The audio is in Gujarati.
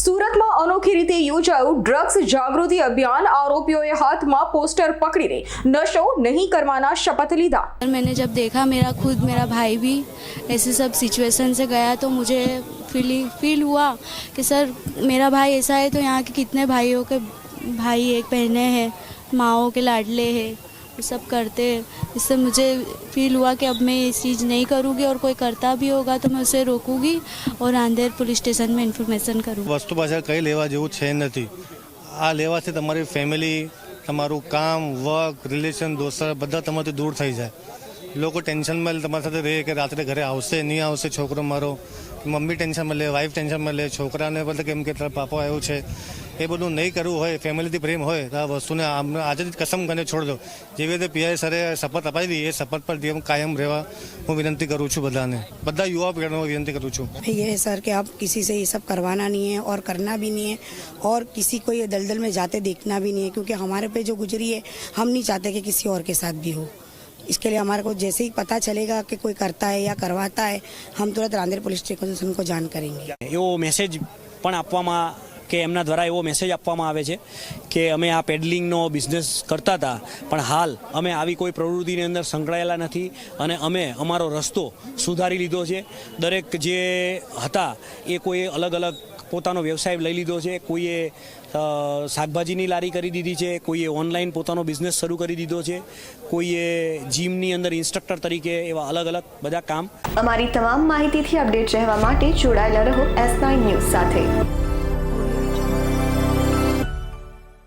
सूरत में સુરતમાં અનોખી રીતે યોજાયું ડ્રગ્સ જાગૃતિ અભિયાન આરોपियों હાથમાં પોસ્ટર પકડીને नशो नहीं કરવાના शपथ લીધા मैंने जब देखा मेरा खुद मेरा भाई भी ऐसे सब सिचुएशन से गया तो मुझे फील फील हुआ कि सर मेरा भाई ऐसा है तो यहाँ के कितने भाइयों के भाई एक बहने हैं माओ के लाडले हैं वो सब करते इससे मुझे फील हुआ कि अब मैं ये चीज़ नहीं करूँगी और कोई करता भी होगा तो मैं उसे रोकूंगी और आंधेर पुलिस स्टेशन में इन्फॉर्मेशन करूँ वस्तु बाजार कई लेवा जो है आ लेवा से तुम्हारी फेमिली तमरू काम वर्क रिलेशन दोस्त बदा तम दूर थी जाए लोग टेन्शन में तरह रे कि रात्र घरे आवश्य नहीं आवश्य छोकर मारो मम्मी टेन्शन में ले वाइफ टेन्शन में ले छोकरा ने बता के पापा आयो है કે બોલો નઈ કરું હોય ફેમિલી થી પ્રેમ હોય તા વસ્તુને આમ આદિત કસમ ગને છોડજો જેવેતે પીઆઈ સરે સપત અપાઈ દીધી એ સપત પર દિયમ કાયમ રેવા હું વિનંતી કરું છું બધાને બધા યુવા પેજનો વિનંતી કરું છું યે સર કે આપ કિસી સે યે સબ કરવાના નહી હે ઓર કરના ભી નહી હે ઓર કિસી કોઈ દળદળ મે જાતે દેખના ભી નહી હે ક્યોકી હમારે પે જો ગુજરી હે હમ નહી ચાહતે કે કિસી ઓર કે સાથ ભી હો ઇસકે લિયે હમારે કો જેસે હી પતા ચલેગા કે કોઈ કરતા હે યા કરવાતા હે હમ તુરત રાંદેર પોલીસ સ્ટેશન સનકો જાણ કરેંગે યો મેસેજ પણ આપવામા કે એમના દ્વારા એવો મેસેજ આપવામાં આવે છે કે અમે આ પેડલિંગનો બિઝનેસ કરતા હતા પણ હાલ અમે આવી કોઈ પ્રવૃત્તિની અંદર સંકળાયેલા નથી અને અમે અમારો રસ્તો સુધારી લીધો છે દરેક જે હતા એ કોઈ અલગ અલગ પોતાનો વ્યવસાય લઈ લીધો છે કોઈએ શાકભાજીની લારી કરી દીધી છે કોઈએ ઓનલાઈન પોતાનો બિઝનેસ શરૂ કરી દીધો છે કોઈએ જીમની અંદર ઇન્સ્ટ્રક્ટર તરીકે એવા અલગ અલગ બધા કામ અમારી તમામ માહિતીથી અપડેટ રહેવા માટે જોડાયેલા રહો એસ ન્યૂઝ સાથે